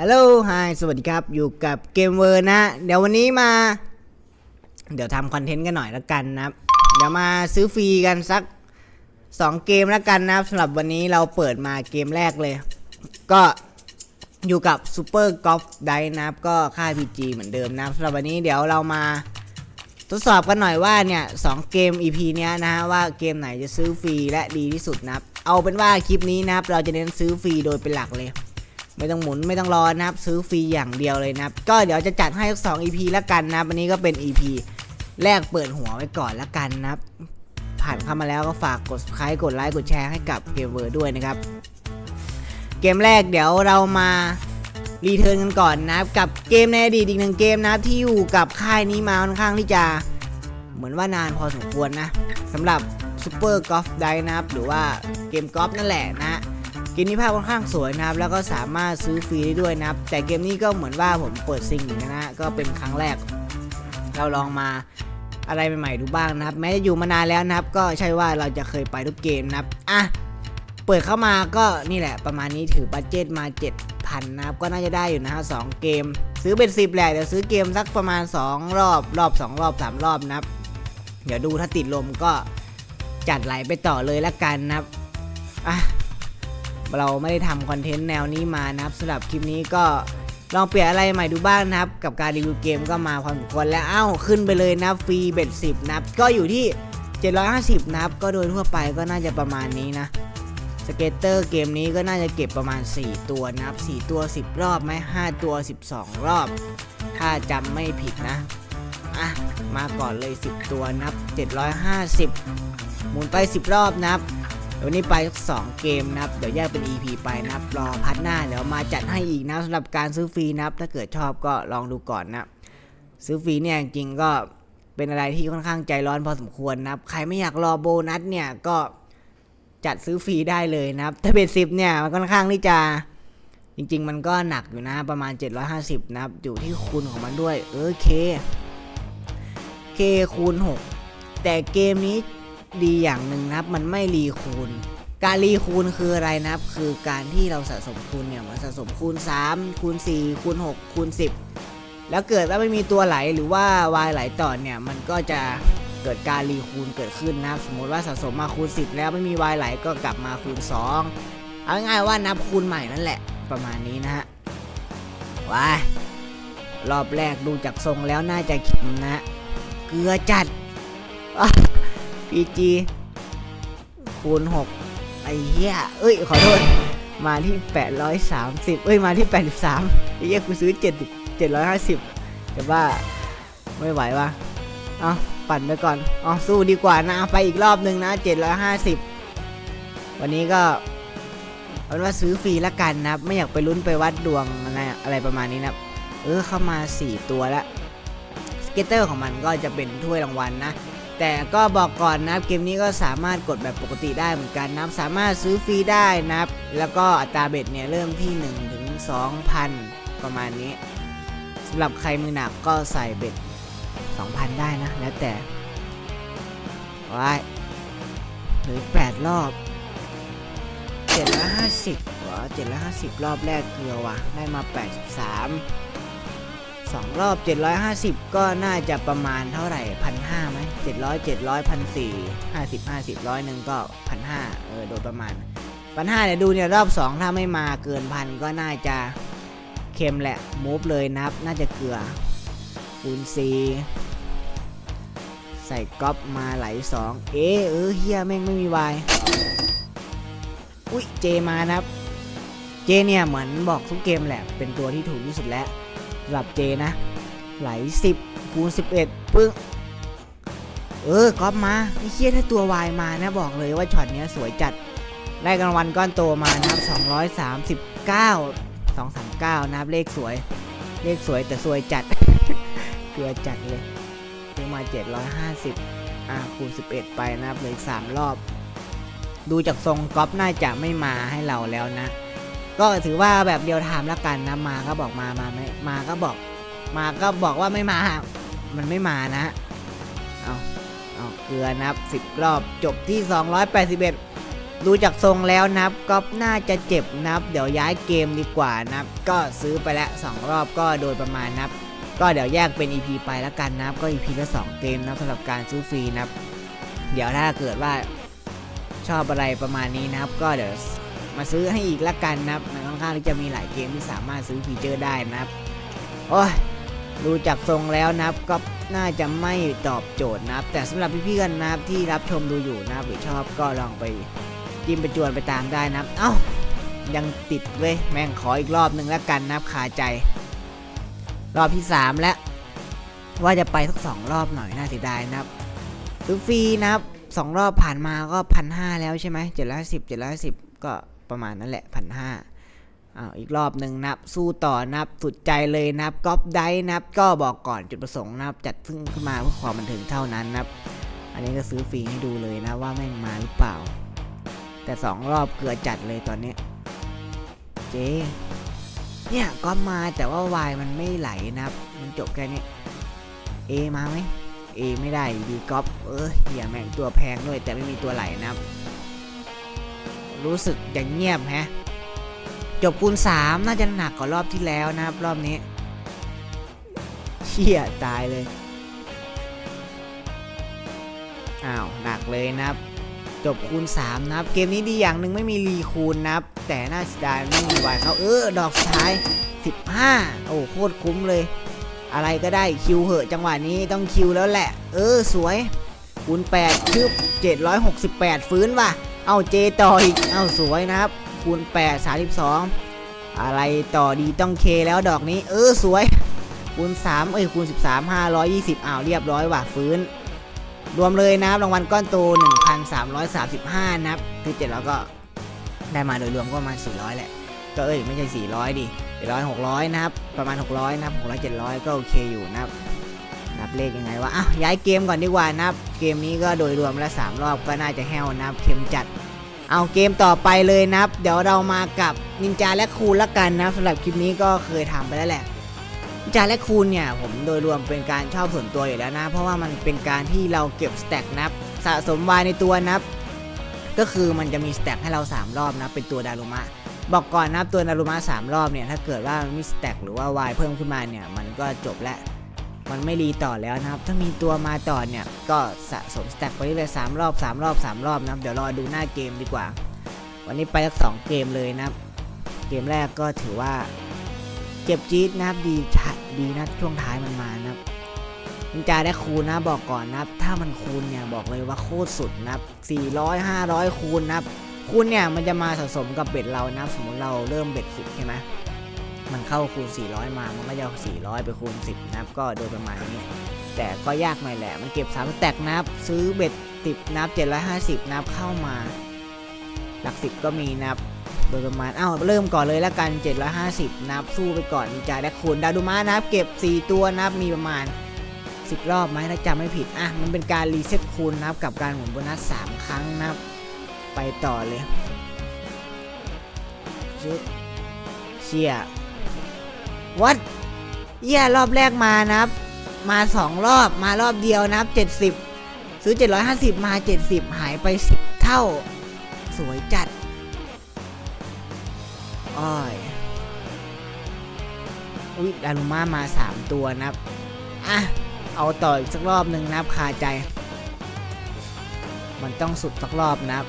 ฮัลโหลไฮสวัสดีครับ อยู่กับเกมเวอร์นะ เดี๋ยววันนี้มา เดี๋ยวทำคอนเทนต์กันหน่อยละกันนะครับเดี๋ยวมาซื้อฟรีกันสัก 2 เกมละกันนะครับสำหรับวันนี้เราเปิดมาเกมแรกเลย ก็อยู่กับ Super Golf d i นะครับก็ค่า PG เหมือนเดิมนะครับสำหรับวันนี้เดี๋ยวเรามาทดสอบกันหน่อยว่าเนี่ยสองเกม EP เนี้ยนะฮะว่าเกมไหนจะซื้อฟรีและดีที่สุดนะครับเอาเป็นว่าคลิปนี้นะครับเราจะเน้นซื้อฟรีโดยเป็นหลักเลย ไม่ต้องหมุนไม่ต้องรอนะครับ ซื้อฟรีอย่างเดียวเลยนะครับ ก็เดี๋ยวจะจัดให้ทั้งสอง EP แล้วกันนะครับวันนี้ก็เป็น EP แรกเปิดหัวไว้ก่อนแล้วกันนะครับ ผ่านเข้ามาแล้วก็ฝากกด subscribe กดไลค์กดแชร์ให้กับเกมเวอร์ด้วยนะครับ เกมแรกเดี๋ยวเรามารีเทิร์นกันก่อนนะครับ กับเกมในอดีตอีกหนึ่งเกมนะครับที่อยู่กับค่ายนี้มาค่อนข้างที่จะเหมือนว่านานพอสมควรนะสำหรับ Super Golf d i นะครับหรือว่าเกมกอล์ฟนั่นแหละนะ เกมนี้ภาพค่อนข้างสวยนะครับ แล้วก็สามารถซื้อฟรีได้ด้วยนะครับ แต่เกมนี้ก็เหมือนว่าผมเปิดซิงอยู่นะฮะก็เป็นครั้งแรก เราลองมาอะไรใหม่ๆดูบ้างนะครับ แม้จะอยู่มานานแล้วนะครับ ก็ใช่ว่าเราจะเคยไปทุกเกมนะครับอะเปิดเข้ามาก็นี่แหละประมาณนี้ถือบัตเจ็ตมา7,000นะครับก็น่าจะได้อยู่นะฮะสองเกม ซื้อเป็นสิบแหละเดี๋ยวซื้อเกมสักประมาณ 2 รอบรอบ 2 รอบ 3 รอบนะครับ เดี๋ยวดูถ้าติดลมก็จัดไหลไปต่อเลยละกันนะครับอะ เราไม่ได้ทำคอนเทนต์แนวนี้มานะครับสำหรับคลิปนี้ก็ลองเปลี่ยนอะไรใหม่ดูบ้างนะครับ กับการรีวิวเกมก็มาพอสมควรแล้วเอ้าขึ้นไปเลยนะฟรีเบ็ดสิบนะครับก็อยู่ที่ 750นะครับก็โดยทั่วไปก็น่าจะประมาณนี้นะสเกตเตอร์เกมนี้ก็น่าจะเก็บประมาณ 4 ตัวนะครับ4ตัว 10 รอบไหม5ตัว 12 รอบ ถ้าจำไม่ผิดนะอะมาก่อนเลย 10 ตัวนับ 750 หมุนไป 10 รอบนับ วันนี้ไปสองเกมนะครับ เดี๋ยวแยกเป็น EP ไปนะครับ รอพัดหน้าเดี๋ยวมาจัดให้อีกนะสำหรับการซื้อฟรีนะครับ ถ้าเกิดชอบก็ลองดูก่อนนะซื้อฟรีเนี่ยจริงก็เป็นอะไรที่ค่อนข้างใจร้อนพอสมควรนะครับ ใครไม่อยากรอโบนัสเนี่ยก็จัดซื้อฟรีได้เลยนะครับ ถ้าเป็นสิบเนี่ยมันค่อนข้างที่จะจริง ๆ มันก็หนักอยู่นะประมาณ 750 นะครับ อยู่ที่คูณของมันด้วย เออเคเคคูณ 6 แต่เกมนี้ ดีอย่างหนึ่งนะครับ มันไม่รีคูณ การรีคูณคืออะไรนะครับ คือการที่เราสะสมคูณเนี่ยมันสะสมคูณ 3 คูณ 4 คูณ 6 คูณ 10 แล้วเกิดว่าไม่มีตัวไหลหรือว่าวายไหลต่อเนี่ยมันก็จะเกิดการรีคูณเกิดขึ้นนะครับ สมมติว่าสะสมมาคูณ 10 แล้วไม่มีวายไหลก็กลับมาคูณ 2 เอาง่ายๆว่านับคูณใหม่นั่นแหละประมาณนี้นะฮะว้ายรอบแรกดูจากทรงแล้วน่าจะข็มนะฮะเกลือจัด PG คูณ6ไอ้เหี้ยเอ้ย ขอโทษ มาที่ 830 เอ้ย มาที่ 83ไอ้เหี้ยกูซื้อ7 750 แต่ว่าไม่ไหววะเอาปั่นไปก่อนเอ๋อสู้ดีกว่านะ ไปอีกรอบหนึ่งนะ 750 วันนี้ก็เอาเป็นว่าซื้อฟรีละกันนะครับ ไม่อยากไปลุ้นไปวัดดวงอะไรอะไรประมาณนี้นะครับ เออเข้ามา 4 ตัวแล้วสเก็ตเตอร์ของมันก็จะเป็นถ้วยรางวัลนะ แต่ก็บอกก่อนนะครับเกมนี้ก็สามารถกดแบบปกติได้เหมือนกันนะครับสามารถซื้อฟรีได้นะครับ แล้วก็อัตราเบ็ดเนี่ยเริ่มที่1ถึง2,000 ประมาณนี้สำหรับใครมือหนักก็ใส่เบ็ด 2,000 ได้นะ แล้วแต่ว้ายหลือ 8 รอบ750เหรอ750 รอบแรกเกลือว่ะ ได้มา 83 สองรอบ 750 ก็น่าจะประมาณเท่าไหร่พันห้าไหม700 700พันสี่ห้าสิบห้าสิบร้อยหนึ่งก็พันห้าเออโดยประมาณพันห้าเนี่ยดูเนี่ยรอบสองถ้าไม่มาเกินพันก็น่าจะเค็มแหละมูฟเลยนับ น่าจะเกลือคูณซีใส่ก๊อปมาไหลสองเอเออเฮียแม่งไม่มีวายอุ้ยเจมานะครับ เจเนี่ยเหมือนบอกทุกเกมแหละ เป็นตัวที่ถูกที่สุดแล้ว สำหรับเจนะ ไหล 10 คูณ 11 ปึ้ง เออก๊อปมาไอ้เชี่ยถ้าตัววายมานะบอกเลยว่าช็อตเนี้ยสวยจัด ได้รางวัลก้อนโตมานะครับ 239 239 นะครับเลขสวย เลขสวยแต่สวยจัด เกลือจัดเลยซื้อมา 750 อ่าคูณ 11 ไปนะครับเหลย3รอบ ดูจากทรงก๊อปน่าจะไม่มาให้เราแล้วนะ ก็ถือว่าแบบเดียวไทม์แล้วกันนะมาก็บอกมามาไม่มาก็บอก มาก็บอกว่าไม่มา มันไม่มานะเอาเอาเกลือนับ10รอบจบที่ 281 ดูจากทรงแล้วนับก็น่าจะเจ็บนับ เดี๋ยวย้ายเกมดีกว่านับ ก็ซื้อไปล้วสองรอบก็โดยประมาณนับ ก็เดี๋ยวแยกเป็น EP ไปแล้วกันนับ ก็ EP ละสองเกมนะสำหรับการซื้อฟรีนับ เดี๋ยวถ้าเกิดว่าชอบอะไรประมาณนี้นะครับ ก็เดี๋ยว มาซื้อให้อีกละกันนะครับค่อนข้างที่จะมีหลายเกมที่สามารถซื้อฟีเจอร์ได้นะครับโอ้ยดูจากทรงแล้วนะครับก็น่าจะไม่ตอบโจทย์นะครับ แต่สำหรับพี่ๆกันนะครับที่รับชมดูอยู่นะครับหรือชอบก็ลองไปจิ้มไปจวนไปตามได้นะครับ เอ้ายังติดเว้ยแม่งขออีกรอบหนึ่งแล้วกันนะครับคาใจ รอบที่ 3 แล้ว ว่าจะไปสักสองรอบหน่อยน่าเสียดายนะครับซื้อฟรีนะครับสองรอบผ่านมาก็พันห้าแล้วใช่ไหมเจ็ดร้อยสิบเจ็ดร้อยสิบก็ ประมาณนั้นแหละพันห้าอ้าวอีกรอบหนึ่งนับสู้ต่อนับสุดใจเลยนับก๊อปได้นับก็บอกก่อนจุดประสงค์นับจัดขึ้นขึ้นมาเพื่อความบันเทิงเท่านั้นนับ อันนี้ก็ซื้อฟรีให้ดูเลยนะว่าแม่งมาหรือเปล่า แต่สองรอบเกลือจัดเลยตอนนี้ เจ๊เนี่ยก็มาแต่ว่าวายมันไม่ไหลนับ มันจบแค่นี้เอมาไหมเอไม่ได้ดีก๊อปเออเหี้ยแม่งตัวแพงด้วยแต่ไม่มีตัวไหลนับ รู้สึกอย่างเงียบฮะ จบคูณ 3 น่าจะหนักกว่ารอบที่แล้วนะครับ รอบนี้เชี่ยตายเลย อ้าว หนักเลยนะครับ จบคูณ 3 นะครับ เกมนี้ดีอย่างหนึ่งไม่มีรีคูณนะครับ แต่น่าเสียดายไม่มีวายเขาเออ ดอกสุดท้าย 15 โอ้โคตรคุ้มเลย อะไรก็ได้คิวเหอะจังหวะนี้ต้องคิวแล้วแหละ เออ สวยคูณ8ชึบ768 ฟื้นว่ะ เอาเจต่ออีก เอาสวยนะครับ คูณ 8 32 อะไรต่อดีต้องเคแล้วดอกนี้ เออสวย คูณ 3 เอ้ยคูณ 13 520อ้าวเรียบร้อยว่ะฟื้น รวมเลยนะครับรางวัลก้อนโต 1,335นะครับคือ7แล้วก็ได้มาโดยรวมก็ประมาณ 400 แหละ ก็เอ้ยไม่ใช่ 400 ดิ700 600 นะครับ ประมาณ 600 นะครับ600 700 ก็โอเคอยู่นะครับ นับเลขยังไงวะอ้าวย้ายเกมก่อนดีกว่านับเกมนี้ก็โดยรวมล้ว3รอบก็น่าจะแห้วนับเข็มจัด เอาเกมต่อไปเลยนับเดี๋ยวเรามากับนินจาและคูณละกันนะสำหรับคลิปนี้ก็เคยทำไปแล้วแหละนินจาและคูณเนี่ยผมโดยรวมเป็นการชอบส่วนตัวอยู่แล้วนะ เพราะว่ามันเป็นการที่เราเก็บสแต็กนับสะสมวายในตัวนับก็คือมันจะมีสแต็กให้เรา 3 รอบนะเป็นตัวดารุมะบอกก่อนนับตัวดารุมะ3รอบเนี่ยถ้าเกิดว่ามันมีสแต็กหรือว่าวายเพิ่มขึ้นมาเนี่ยมันก็จบแล้ว มันไม่รีต่อแล้วนะครับ ถ้ามีตัวมาต่อเนี่ยก็สะสมสแต็กไปเรื่อยๆสามรอบสามรอบสามรอบนะครับเดี๋ยวรอดูหน้าเกมดีกว่า วันนี้ไปสักสองเกมเลยนะครับ เกมแรกก็ถือว่าเจ็บจี๊ดนะครับดีชัดดีนะช่วงท้ายมันมานะครับนินจาได้คูณนะบอกก่อนนะครับ ถ้ามันคูณเนี่ยบอกเลยว่าโคตรสุดนะครับ400 500 คูณนะครับคูณเนี่ยมันจะมาสะสมกับเบ็ดเรานะครับ สมมติเราเริ่มเบ็ด10ใช่ไหม มันเข้าคูณ 400 มา มันก็จะเอา400 ไปคูณ 10 นะครับ ก็โดยประมาณนี้ แต่ก็ยากหน่อยแหละ มันเก็บ3แตกนับ ซื้อเบ็ด10นับ 750 นับเข้ามา หลัก10ก็มีนับ โดยประมาณเอ้าเริ่มก่อนเลยละกัน 750 นับ สู้ไปก่อนนินจาและคูณดาวดูมานับ เก็บ 4 ตัวนับ มีประมาณ 10 รอบไหมถ้าจำไม่ผิด อะ มันเป็นการรีเซ็ตคูณนับกับการหมุนโบนัส 3 ครั้งนับ ไปต่อเลยชึบเชีย วัดเยี่ยรอบแรกมานะครับ มาสองรอบมารอบเดียวนะครับเจ็ดสิบซื้อเจ็ดร้อยห้าสิบมาเจ็ดสิบหายไปสิบเท่า สวยจัดอ้อยอุ๊ยดารุมามาสามตัวนะครับ อะ เอาต่ออีกสักรอบหนึ่งนะครับคาใจ มันต้องสุดสักรอบนะครับ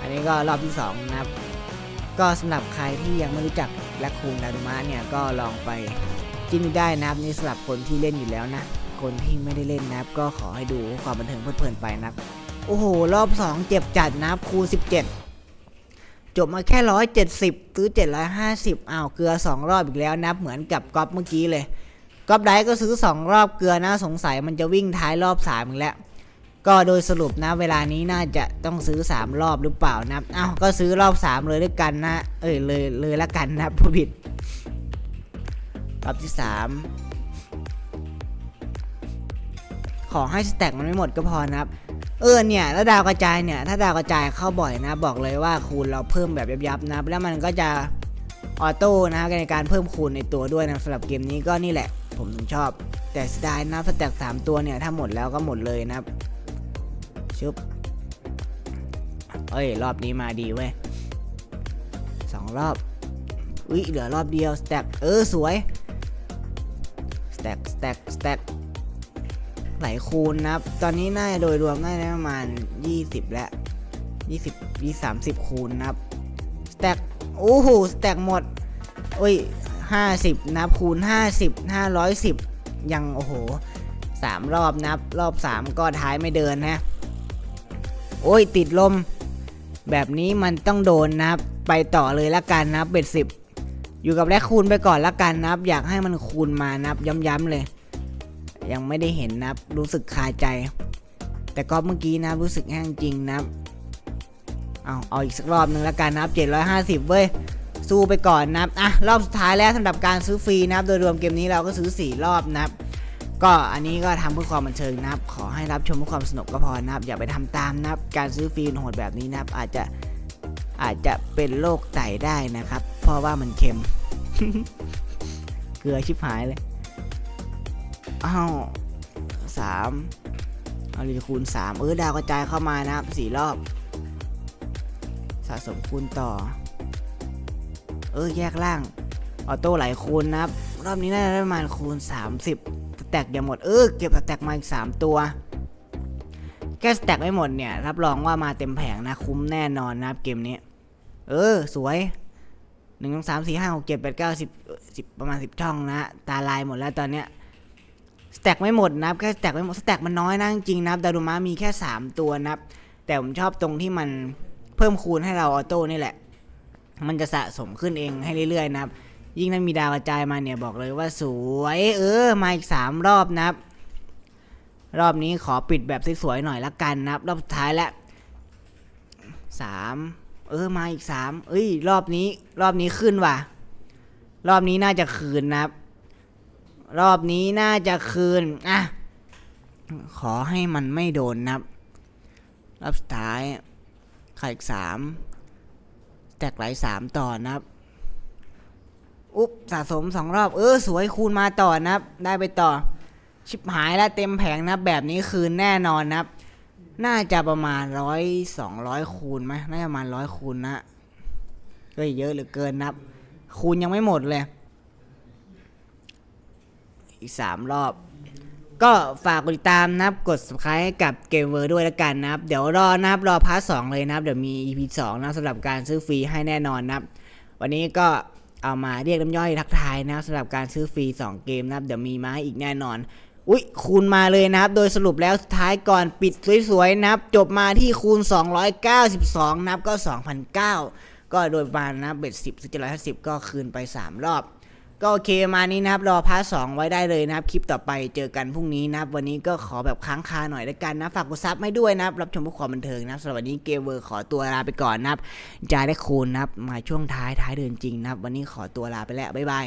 อันนี้ก็รอบที่สองนะครับ ก็สำหรับใครที่ยังไม่รู้จัก แลคคูนดารุมะเนี่ยก็ลองไปจิ้นได้นะครับนี่สำหรับคนที่เล่นอยู่แล้วนะ คนที่ไม่ได้เล่นนะครับ ก็ขอให้ดูความบันเทิงเพลิดเพลินไปนะครับ โอ้โห รอบ 2 เจ็บจัดนะครับคูณ17 จบมาแค่ 170ซื้อ 750อ้าวเกลือ 2 รอบอีกแล้วนะครับเหมือนกับก๊อปเมื่อกี้เลยก๊อปไดก็ซื้อ 2 รอบเกลือนะสงสัยมันจะวิ่งท้ายรอบ3อีกแล้ว ก็โดยสรุปนะเวลานี้น่าจะต้องซื้อ 3 รอบหรือเปล่านะเอ้าก็ซื้อรอบ 3 เลยด้วยกันนะ เอ้ยเลยเลยละกันนะผู้ผิดรอบที่ 3 ขอให้สแต็กมันไม่หมดก็พอนะครับเออเนี่ยแล้วดาวกระจายเนี่ยถ้าดาวกระจายเข้าบ่อยนะ บอกเลยว่าคูณเราเพิ่มแบบยับๆนะแล้วมันก็จะออโต้นะในการเพิ่มคูณในตัวด้วยนะสำหรับเกมนี้ก็นี่แหละ ผมถึงชอบ แต่สียดายนะสแต็ก3ตัวเนี่ยถ้าหมดแล้วก็หมดเลยนะครับ ชุบเอ้ย รอบนี้มาดีเว้ยสองรอบ อุ้ยเหลือรอบเดียว สแต็กเออ สวย สแต็กสแต็กสแต็กไหลคูณนะครับ ตอนนี้น่าโดยรวมน่าจะประมาณ 20 แล้ว20 20 30 คูณนะครับ สแต็กโอ้โห สแต็กหมดโอ้ย 50 นับคูณ 50 510 ยัง โอ้โห 3 รอบนับ รอบ 3 ก็ท้ายไม่เดินนะ โอ้ยติดลม แบบนี้มันต้องโดนนะครับ ไปต่อเลยละกันนับเบ็ดสิบอยู่กับแรคคูณไปก่อนละกันนะครับ อยากให้มันคูณมานะครับ ย้ำๆเลย ยังไม่ได้เห็นนะครับ รู้สึกคาใจ แต่ก็เมื่อกี้นะรู้สึกแห้งจริงนะครับ เอาเอาอีกสักรอบหนึ่งละกันนะครับ 750เว้ยสู้ไปก่อนนะครับอะรอบสุดท้ายแล้วสำหรับการซื้อฟรีนะครับ โดยรวมเกมนี้เราก็ซื้อ 4 รอบนะครับ ก็อันนี้ก็ทำเพื่อความบันเทิงนะครับ ขอให้รับชมเพื่อความสนุกก็พอนะครับ อย่าไปทำตามนะครับ การซื้อฟรีโหดแบบนี้นะครับ อาจจะอาจจะเป็นโรคไตได้นะครับ เพราะว่ามันเค็ม เกลือชิบหายเลยอ้าวสามเอาลีคูณสามเออดาวกระจายเข้ามานะครับสี่รอบ สะสมคูณต่อ เออแยกล่าง ออโต้ไหลคูณนะครับ รอบนี้น่าจะได้ประมาณคูณ 30สแต็กอย่าหมดเออเก็บสแต็กมาอีก 3 ตัว แค่สแต็กไม่หมดเนี่ย รับรองว่ามาเต็มแผงนะ คุ้มแน่นอนนะครับเกมนี้ เออ สวยหนึ่งสองสามสี่ห้าหกเจ็ดแปดเก้าสิบสิบประมาณสิบช่องนะ ตาลายหมดแล้วตอนเนี้ยสแต็กไม่หมดนะครับแค่สแต็กไม่หมดสแต็กมันน้อยนะจริงนะครับดารุมะมีแค่ 3 ตัวนะครับแต่ผมชอบตรงที่มันเพิ่มคูณให้เราออโต้นี่แหละ มันจะสะสมขึ้นเองให้เรื่อยๆนะครับ ยิ่งถ้ามีดาวกระจายมาเนี่ยบอกเลยว่าสวย เออ มาอีก3รอบนะครับ รอบนี้ขอปิดแบบสวยๆหน่อยละกันนะครับ รอบสุดท้ายแล้วสามเออมาอีกสามเอ้ย รอบนี้ รอบนี้ขึ้นว่ะ รอบนี้น่าจะคืนนะครับ รอบนี้น่าจะคืนอะขอให้มันไม่โดนนะครับ รอบสุดท้ายไข่อีกสามแตกไหลสามต่อนะครับ อุ๊บสะสมสองรอบ เออ สวยคูณมาต่อนะครับ ได้ไปต่อ ชิบหายแล้วเต็มแผงนะแบบนี้คืนแน่นอนนะครับ น่าจะประมาณร้อยสองร้อยคูณไหมน่าจะประมาณร้อยคูณนะก็เยอะเหลือเกินนะครับ คูณยังไม่หมดเลย อีกสามรอบ ก็ฝากกดติดตามนะครับ กด subscribe ให้กับเกมเวอร์ด้วยละกันนะครับ เดี๋ยวรอนะครับ รอพาร์ทสองเลยนะครับ เดี๋ยวมี EP สองนะสำหรับการซื้อฟรีให้แน่นอนนะครับ วันนี้ก็ เอามาเรียกน้ำย่อยทักทายนะครับสำหรับการซื้อฟรี 2 เกมนะครับ เดี๋ยวมีมาให้อีกแน่นอน อุ๊ย คูณมาเลยนะครับ โดยสรุปแล้วสุดท้ายก่อนปิดสวยๆนะครับ จบมาที่คูณ 292 นับก็ 2,009ก็โดยประมาณนะเบ็ด10ซื้อ750ก็คืนไป 3 รอบ ก็โอเคมานี้นะครับรอพาร์ทสองไว้ได้เลยนะครับคลิปต่อไปเจอกันพรุ่งนี้นะครับวันนี้ก็ขอแบบค้างคาหน่อยละกันนะฝากกดซับให้ด้วยนะครับรับชมเพื่อความบันเทิงนะครับสำหรับวันนี้เกมเวอร์ขอตัวลาไปก่อนนะครับจะได้คูณนะครับมาช่วงท้ายท้ายเดือนจริงนะครับวันนี้ขอตัวลาไปแล้วบ๊ายบาย